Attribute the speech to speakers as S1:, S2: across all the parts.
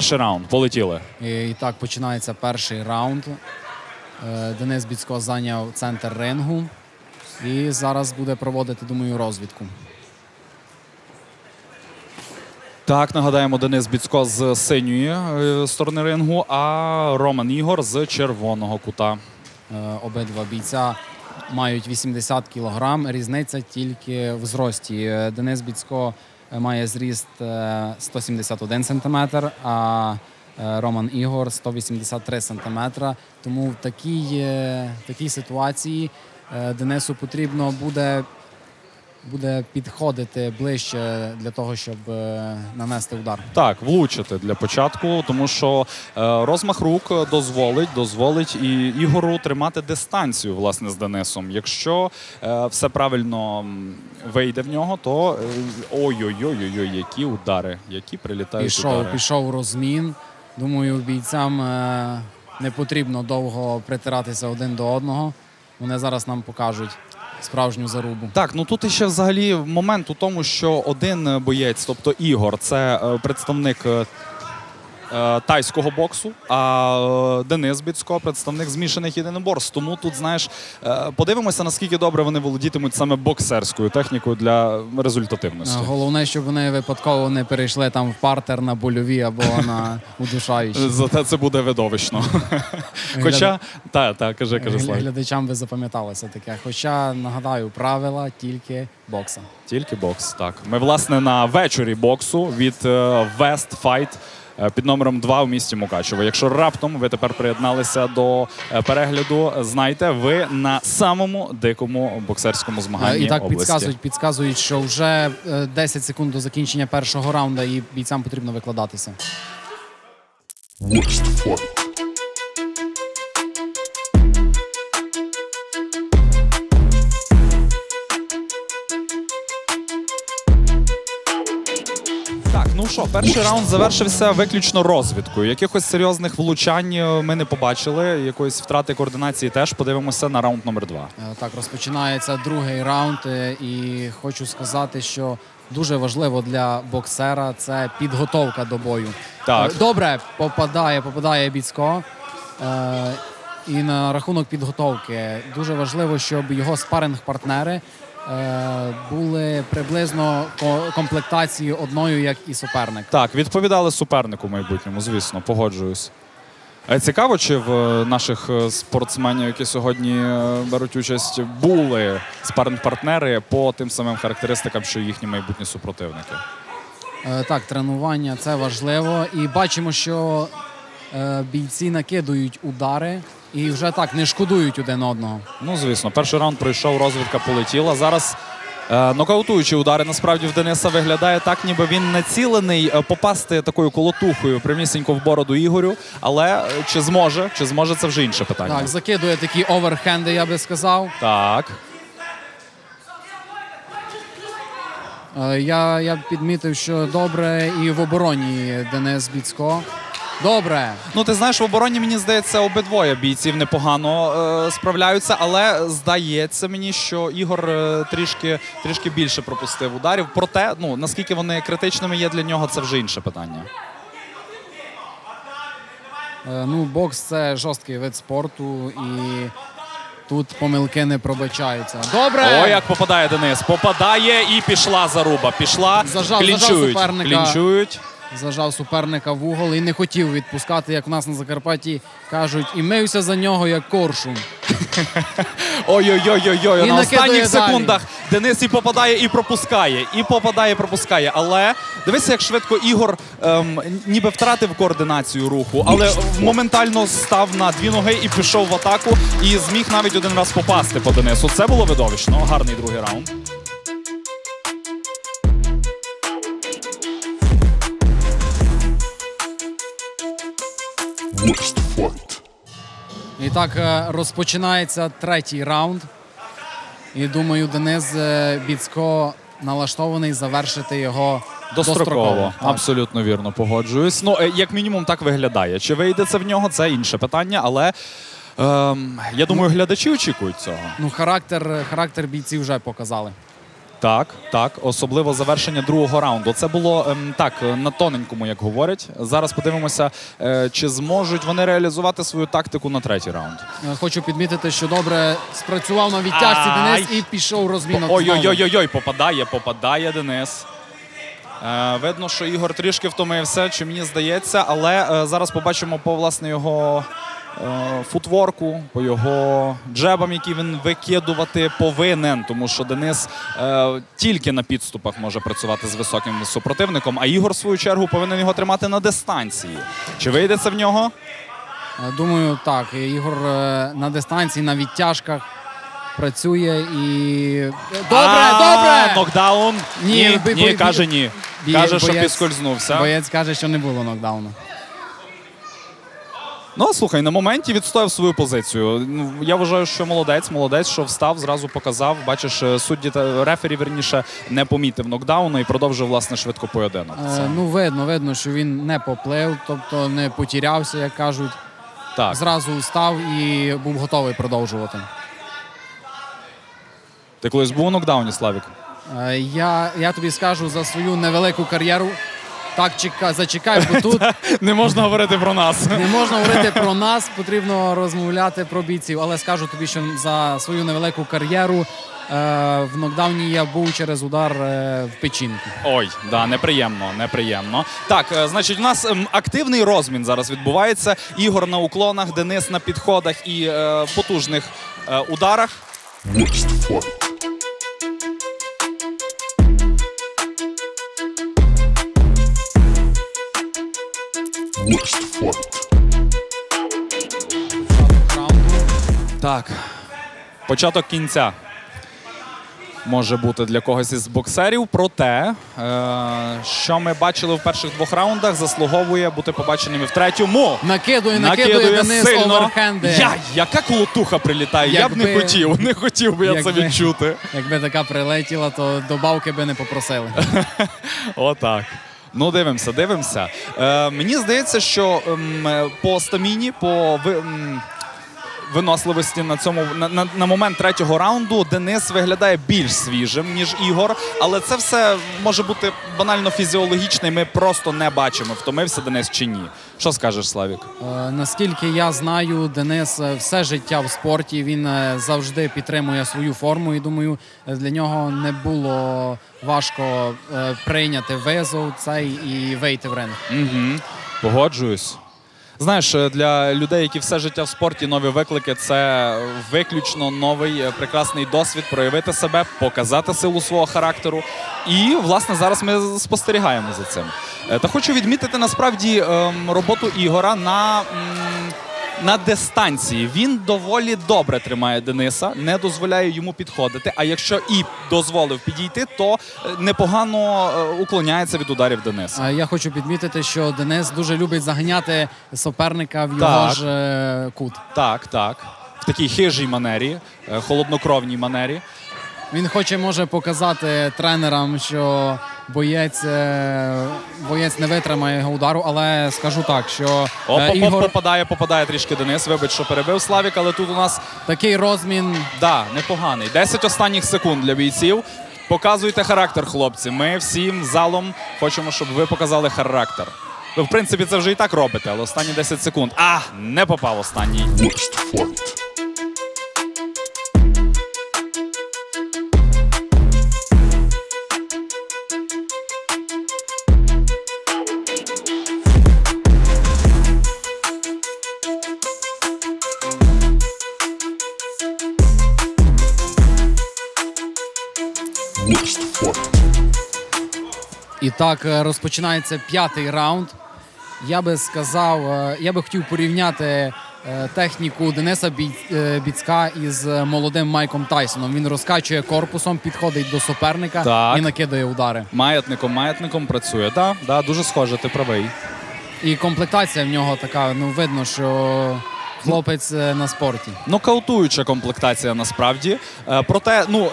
S1: Перший раунд. Полетіли.
S2: І, і так починається перший раунд. Е, Денис Біцько зайняв центр рингу. І зараз буде проводити, думаю, розвідку.
S1: Так, нагадаємо, Денис Біцько з синьої е, сторони рингу, а Роман Ігор з червоного кута.
S2: Е, Обидва бійця мають 80 кг. Різниця тільки в зрості. Денис Біцько має зріст е, 171 см, а е, Роман Ігор 183 см. Тому в такій, е, в такій ситуації е, Денису потрібно буде, буде підходити ближче для того, щоб е, нанести удар.
S1: Так, влучити для початку, тому що е, розмах рук дозволить, дозволить і Ігору тримати дистанцію власне з Денисом. Якщо е, все правильно вийде в нього, то ой-ой-ой, які удари, які прилітають
S2: Пішов,
S1: удари.
S2: пішов розмін. Думаю, бійцям не потрібно довго притиратися один до одного. Вони зараз нам покажуть справжню зарубу.
S1: Так, ну тут іще взагалі момент у тому, що один боєць, тобто Ігор, це е, представник е, тайського боксу, а е, Денис Біцько представник змішаних єдиноборств. Тому тут, знаєш, е, подивимося, наскільки добре вони володітимуть саме боксерською технікою для результативності.
S2: Е, Головне, щоб вони випадково не перейшли там в партер на больові або на удушаючі.
S1: Зате це буде видовищно. Хоча, та, та, кажи, кажи,
S2: Гля- Глядачам би запам'яталося таке. Хоча, нагадаю, правила тільки бокса.
S1: Тільки бокс, так. Ми, власне, на вечорі боксу від е, West Fight е, під номером 2 у місті Мукачево. Якщо раптом ви тепер приєдналися до е, перегляду, знайте, ви на самому дикому боксерському
S2: Е,
S1: змаганні
S2: І так
S1: області.
S2: підказують, підказують, що вже е, 10 секунд до закінчення першого раунду і бійцям потрібно викладатися.
S1: Що, перший раунд завершився виключно розвідкою. Якихось серйозних влучань е, ми не побачили. Якоїсь втрати координації теж подивимося на раунд номер 2
S2: Е, Так, розпочинається другий раунд, е, і хочу сказати, що дуже важливо для боксера це підготовка до бою.
S1: Так.
S2: Добре, попадає, попадає Біцько. І на рахунок підготовки дуже важливо, щоб його спаринг-партнери е, були приблизно комплектацією одною, як і суперник.
S1: Так, відповідали супернику в майбутньому, звісно, погоджуюсь. Е, Цікаво, чи в е, наших е, спортсменів, які сьогодні е, беруть участь, були спаринг-партнери по тим самим характеристикам, що їхні майбутні супротивники.
S2: Е, Так, тренування це важливо. І бачимо, що е, бійці накидують удари і вже так не шкодують один одного.
S1: Ну, звісно, перший раунд пройшов, розвідка полетіла. Зараз е, нокаутуючі удари насправді в Дениса виглядає так, ніби він націлений е, попасти такою колотухою прямісінько в бороду Ігорю. Але е, чи зможе, чи зможе, це вже інше питання.
S2: Так, закидує такі оверхенди, я би сказав.
S1: так.
S2: Е, Я, я підмітив, що добре і в обороні Денис Біцько. Добре.
S1: Ну, ти знаєш, в обороні мені здається, обидвоє бійців непогано е, справляються, але здається мені, що Ігор е, трішки, трішки більше пропустив ударів. Проте, ну наскільки вони критичними є для нього, це вже інше питання.
S2: Е, Ну, бокс це жорсткий вид спорту і тут помилки не пробачаються. Добре!
S1: О, як попадає Денис. Попадає і пішла заруба. Пішла.
S2: Зажав- зажав
S1: клінчують.
S2: суперника.
S1: клінчують.
S2: Зажав суперника в угол і не хотів відпускати, як у нас на Закарпатті кажуть, і мився за нього як коршун.
S1: Ой-ой-ой-ой-ой. На останніх секундах Денис і попадає, і пропускає. І попадає, і пропускає. Але дивися, як швидко Ігор ем, ніби втратив координацію руху, але моментально став на дві ноги і пішов в атаку. І зміг навіть один раз попасти по Денису. Це було видовищно. Гарний другий раунд.
S2: І так е, розпочинається третій раунд. І думаю, Денис е, Біцько налаштований завершити його
S1: Достроково,
S2: Так.
S1: абсолютно вірно погоджуюсь. Ну, е, як мінімум, так виглядає. Чи вийде це в нього, це інше питання, але ем, я думаю, глядачі очікують цього.
S2: Ну, характер, характер бійців вже показали.
S1: Так, так, особливо завершення другого раунду. Це було ем, так на тоненькому, як говорять. Зараз подивимося, е, чи зможуть вони реалізувати свою тактику на третій раунд.
S2: Е, Хочу підмітити, що добре спрацював на відтяжці
S1: Ай!
S2: Денис і пішов розмінок.
S1: Ой-ой-ой, попадає, попадає Денис. Е, видно, що Ігор трішки втомився, чи мені здається, але е, зараз побачимо по власне його футворку, по його джебам, які він викидувати повинен, тому що Денис е, тільки на підступах може працювати з високим супротивником, а Ігор, в свою чергу, повинен його тримати на дистанції. Чи вийде це в нього?
S2: Е, Думаю, так. Ігор е, на дистанції, на відтяжках працює і. Добре,
S1: А,
S2: добре!
S1: Нокдаун.
S2: Ні,
S1: Ні,
S2: бі-
S1: ні,
S2: бі-
S1: каже ні. Каже, що
S2: боєць-
S1: підскользнувся.
S2: Боєць каже, що не було нокдауну.
S1: Ну, слухай, на моменті відстояв свою позицію. Ну, Я вважаю, що молодець, молодець, що встав, зразу показав. Бачиш, е, судді та рефері, верніше, не помітив нокдауну і продовжив власне швидко поєдинок.
S2: Е,
S1: Це-
S2: Ну, видно, видно, що він не поплив, тобто не потірявся, як кажуть.
S1: так.
S2: Зразу встав і був готовий продовжувати.
S1: Ти колись був у нокдауні, Славік?
S2: Е, Я, я тобі скажу за свою невелику кар'єру. Так, чека, зачекай, бо тут
S1: Не можна говорити про нас.
S2: не можна говорити про нас, потрібно розмовляти про бійців. Але скажу тобі, що за свою невелику кар'єру е, в нокдауні я був через удар е, в печінку.
S1: Ой, да, неприємно, неприємно. Так, е, значить, у нас ем, активний розмін зараз відбувається. Ігор на уклонах, Денис на підходах і е, потужних е, ударах.
S3: Worst fight.
S1: Так. Початок кінця може бути для когось із боксерів. Проте, е, що ми бачили в перших двох раундах, заслуговує бути побаченими в третьому.
S2: Накидує, накидує, Денис оверхенди.
S1: Я, яка колотуха прилітає? Я б не хотів, не хотів би я це відчути.
S2: Якби така прилетіла, то добавки би не попросили.
S1: Отак. Ну, дивимося, дивимося. Е, мені здається, що ем, е, по стаміні, по ви, ем, виносливості на цьому на, на, на момент третього раунду Денис виглядає більш свіжим, ніж Ігор. Але це все може бути банально фізіологічне. і Ми просто не бачимо, втомився Денис чи ні. Що скажеш, Славік?
S2: Е, Наскільки я знаю, Денис е, все життя в спорті він е, завжди підтримує свою форму. І думаю, для нього не було важко прийняти визов цей і вийти в ринг.
S1: Угу. Погоджуюсь. Знаєш, е, для людей, які все життя в спорті, нові виклики це виключно новий е, прекрасний досвід проявити себе, показати силу свого характеру. І, власне, зараз ми спостерігаємо за цим. Е, Та хочу відмітити насправді ем, роботу Ігора на. На дистанції він доволі добре тримає Дениса, не дозволяє йому підходити. А якщо і дозволив підійти, то е, непогано е, уклоняється від ударів Дениса.
S2: Я хочу підмітити, що Денис дуже любить заганяти суперника в його
S1: Так.
S2: ж е, кут.
S1: Так, так. В такій хижій манері, холоднокровній манері.
S2: Він хоче може показати тренерам, що боєць, е, боєць не витримає його удару, але скажу так, що
S1: Оп,
S2: е, Ігор
S1: попадає, попадає трішки Денис. Вибач, що перебив Славік, але тут у нас
S2: такий розмін
S1: да, непоганий. 10 останніх секунд для бійців. Показуйте характер, хлопці. Ми всім залом хочемо, щоб ви показали характер. Ви, в принципі, це вже і так робите, але останні 10 секунд. А, не попав останній.
S2: Так е, розпочинається п'ятий раунд. Я би сказав, е, я би хотів порівняти е, техніку Дениса Біцька із молодим Майком Тайсоном. Він розкачує корпусом, підходить до суперника
S1: Так.
S2: і накидає удари.
S1: Маятником, маятником працює. Да, да, дуже схоже, ти правий.
S2: І комплектація в нього така, ну видно, що хлопець на спорті.
S1: Нокаутуюча комплектація насправді. Проте, ну.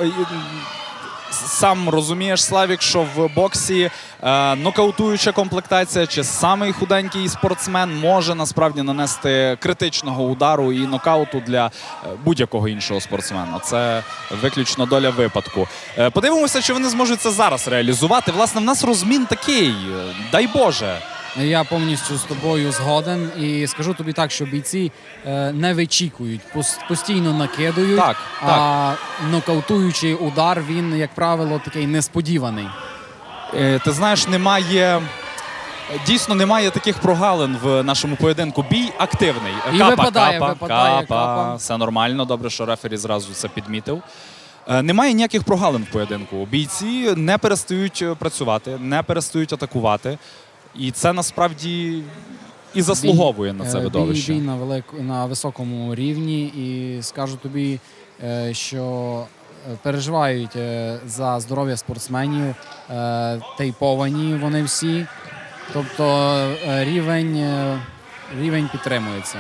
S1: Сам розумієш, Славік, що в боксі е, нокаутуюча комплектація чи самий худенький спортсмен може насправді нанести критичного удару і нокауту для е, будь-якого іншого спортсмена. Це виключно доля випадку. Е, подивимося, чи вони зможуть це зараз реалізувати. Власне, в нас розмін такий. Дай Боже.
S2: Я повністю з тобою згоден і скажу тобі так, що бійці е, не вичікують, пос- постійно накидують.
S1: Так,
S2: а нокаутуючий удар, він, як правило, такий несподіваний.
S1: Е, Ти знаєш, немає. Дійсно, немає таких прогалин в нашому поєдинку. Бій активний.
S2: І
S1: капа,
S2: випадає,
S1: капа,
S2: випадає
S1: капа.
S2: капа.
S1: Все нормально. Добре, що рефері зразу це підмітив. Е, Немає ніяких прогалин в поєдинку. Бійці не перестають працювати, не перестають атакувати. І це насправді і заслуговує на це
S2: Е,
S1: видовище.
S2: Бій, бій на, велику, на високому рівні, і скажу тобі, е, що е, переживають за здоров'я спортсменів, тейповані вони всі. Тобто рівень, рівень підтримується.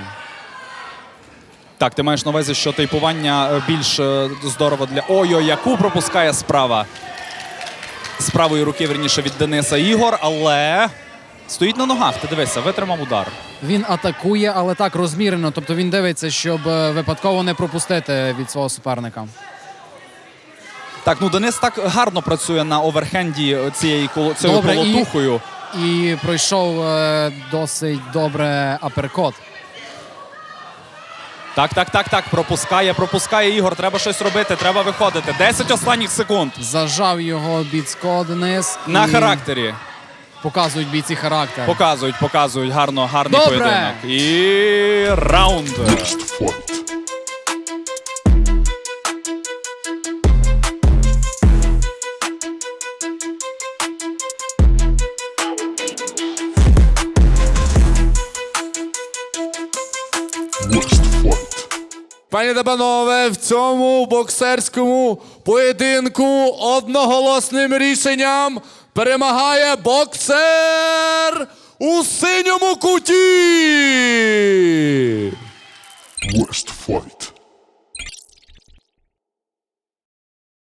S1: Так, ти маєш на увазі, що тейпування більш здорово для. Ой-ой, яку пропускає справа. З правої руки, верніше, від Дениса Ігор, але стоїть на ногах. Ти дивися, витримав удар.
S2: Він атакує, але так розмірено. Тобто він дивиться, щоб е, випадково не пропустити від свого суперника.
S1: Так, ну Денис так гарно працює на оверхенді цією
S2: Добре, і-
S1: колотухою.
S2: І пройшов е, досить добре аперкот.
S1: Так, так, так, так. Пропускає, пропускає Ігор. Треба щось робити, треба виходити. 10 останніх секунд.
S2: Зажав його Біцко Денис.
S1: На
S2: і
S1: характері.
S2: Показують бійці характер.
S1: Показують, показують гарно, гарний
S2: Добре.
S1: поєдинок. І раунд.
S4: Пані та панове, в цьому боксерському поєдинку одноголосним рішенням перемагає боксер у синьому куті.
S3: Next fight.